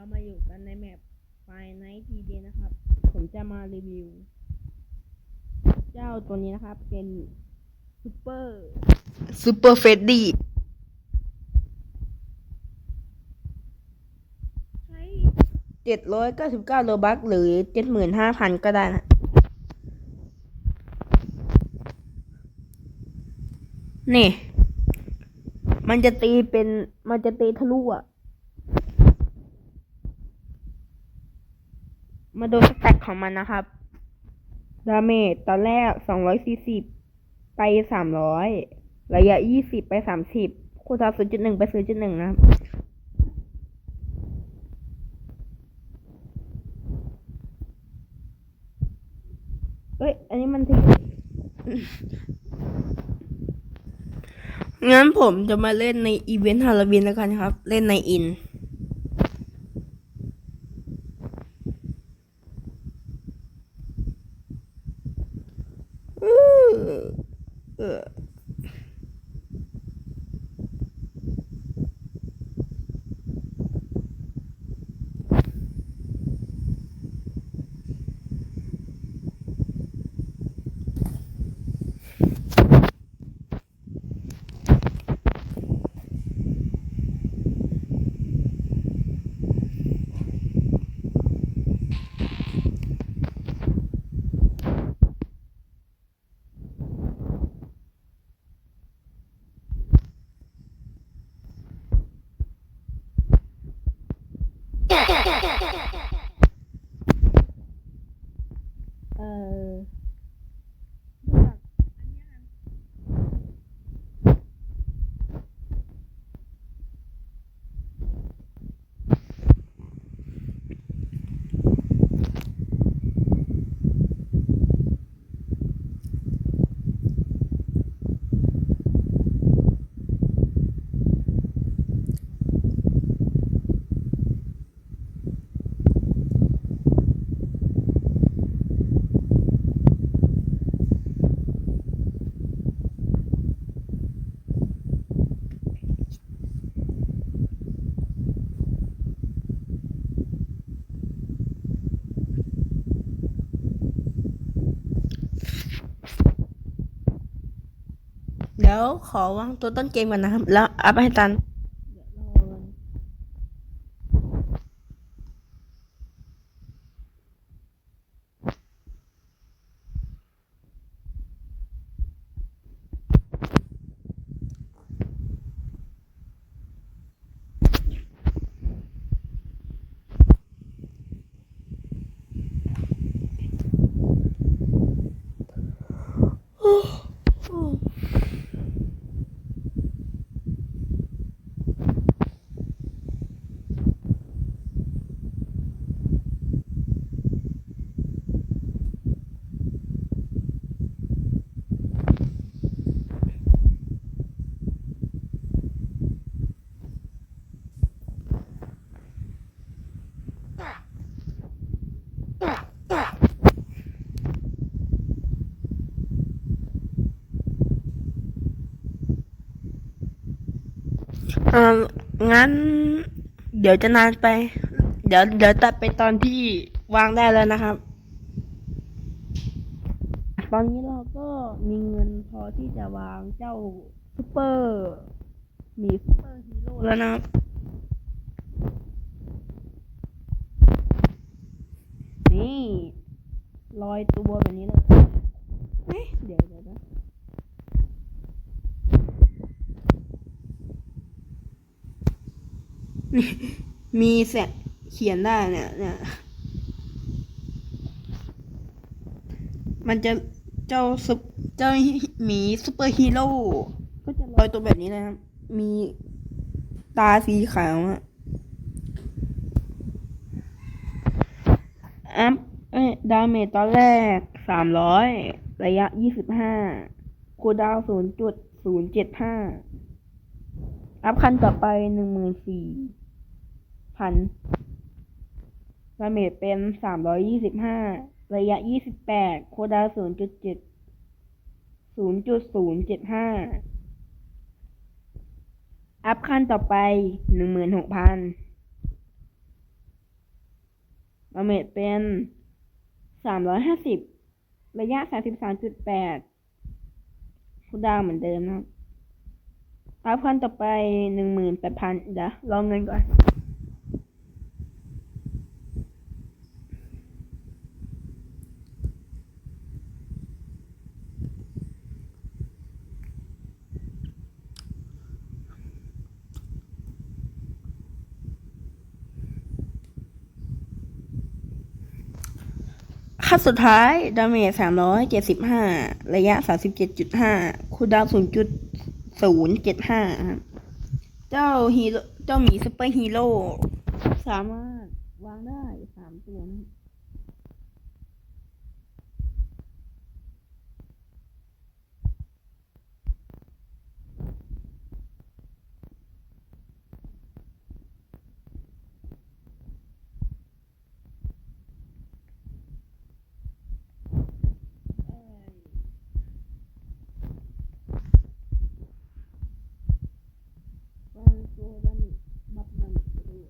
เรามาอยู่กันในแมปไฟไนท์ทีเดนะครับ ผมจะมารีวิว เจ้าตัวนี้นะครับ เป็นซูเปอร์ซูเปอร์เฟดดี้ใช้เจ็ดร้อยเก้าสิบเก้าโลบัคหรือเจ็ดหมื่นห้าพันก็ได้นะนี่ มันจะตีเป็น มันจะตีทะลุอะ มาดูสแต็กของมันนะครับ ดาเมจตอนแรกสองร้อยสี่สิบไปสามร้อยระยะยี่สิบไปสามสิบคูณทาศูนย์จุดหนึ่งไปศูนย์จุดหนึ่งนะครับเอ้ย อันนี้มันถึงงั้นผมจะมาเล่นในอีเวนต์ฮาโลวีนแล้วกันครับ เล่นในอิน อื้อ เขอวางตัวต้นเกมก่อนนะครับ แล้วอัพให้ตัน เดี๋ยวรอกัน อ่า งั้น เดี๋ยวจะนานไป เดี๋ยวเดี๋ยวตัดไปตอนที่วางได้แล้วนะครับ ตอนนี้เราก็มีเงินพอที่จะวางเจ้าซูเปอร์มีซูเปอร์ฮีโร่แล้วนะครับนี่ลอยตัวแบบนี้เลยเอ๊ะเดี๋ยวเดี๋ยวนะ มีแสะเขียนได้เนี่ยเนี่ยมันจะเจ้าซุปเจ้าหมีซูเปอร์ฮีโร่ก็จะลอยตัวแบบนี้นะครับ มีตาสีขาวอะอัพเอ้ดาเมจตอนแรกสามร้อยระยะยี่สิบห้าคูดาวศูนย์จุดศูนย์เจ็ดห้าอัพขั้นต่อไปหนึ่งหมื่นสี่ พันดาเมจเป็นสามร้อยยี่สิบห้าระยะยี่สิบแปดโคดาศูนย์จุดเจ็ดศูนย์จุดศูนย์เจ็ดห้าอัพขั้นต่อไปหนึ่งหมื่นหกพันดาเมจเป็นสามร้อยห้าสิบระยะสามสิบสามจุดแปดคูดาวเหมือนเดิมนะครับอัพขั้นต่อไปหนึ่งหมื่นแปดพันเดี๋ยวลองเงินก่อน ขั้นสุดท้าย ดาเมจสามร้อยเจ็ดสิบห้า ระยะสามสิบเจ็ดจุดห้า คูลดาวศูนย์จุดศูนย์เจ็ดห้า เจ้าฮีโร่ เจ้าหมีซูเปอร์ฮีโร่ สามารถวางได้สามตัวนะครับวางตัวดาเมจบัฟดาเมจไปด้วย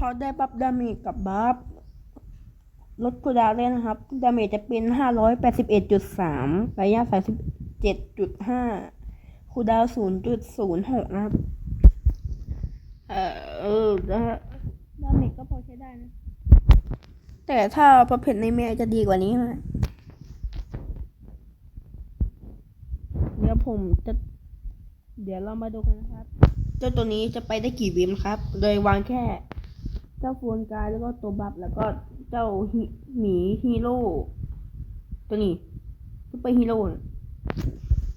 พอได้บัฟดาเมจกับบัฟลดคูดาวเลยนะครับ ดาเมจจะเป็นห้าร้อยแปดสิบเอ็ดจุดสามระยะสามสิบเจ็ดจุดห้าคูดาวศูนย์จุดศูนย์หกนะครับ เออเออนะดาเมจก็พอใช้ได้นะ แต่ถ้าประเภทในเมจจะดีกว่านี้นะเดี๋ยวผมจะ เดี๋ยวเรามาดูกันนะครับ เจ้าตัวนี้จะไปได้กี่วิมครับ โดยวางแค่ เจ้าโฟนกายแล้วก็ตัวบัฟแล้วก็เจ้าหมีฮีโร่ตัวนี้ซุปเปอร์ฮีโร่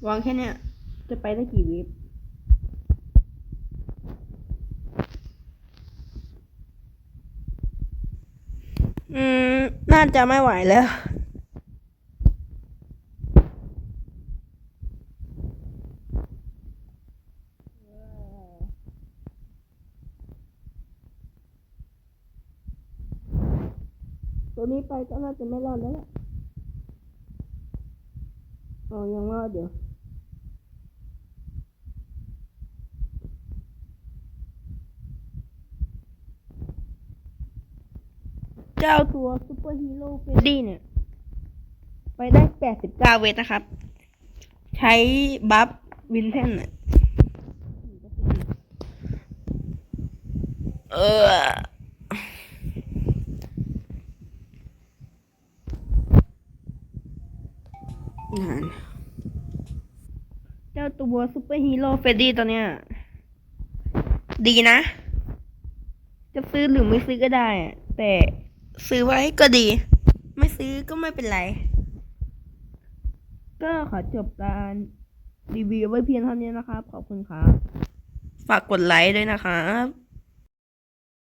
วางแค่เนี้ยจะไปได้กี่วิบอืม น่าจะไม่ไหวแล้ว ตัวนี้ไปก็น่าจะไม่รอดแล้วแหละเอายังรอดเดี๋ยวเจ้าตัวซูเปอร์ฮีโร่เฟรดดี้เนี่ย ไปได้แปดสิบเก้าเวทนะครับ ใช้บัฟวินเทนน่ะเออ หัวซูเปอร์ฮีโร่เฟรดดี้ตัวเนี้ย ดีนะ จะซื้อหรือไม่ซื้อก็ได้ แต่ซื้อไว้ก็ดี ไม่ซื้อก็ไม่เป็นไร ก็ขอจบการรีวิวไว้เพียงเท่านี้นะครับ ขอบคุณครับ ฝากกดไลค์ด้วยนะครับ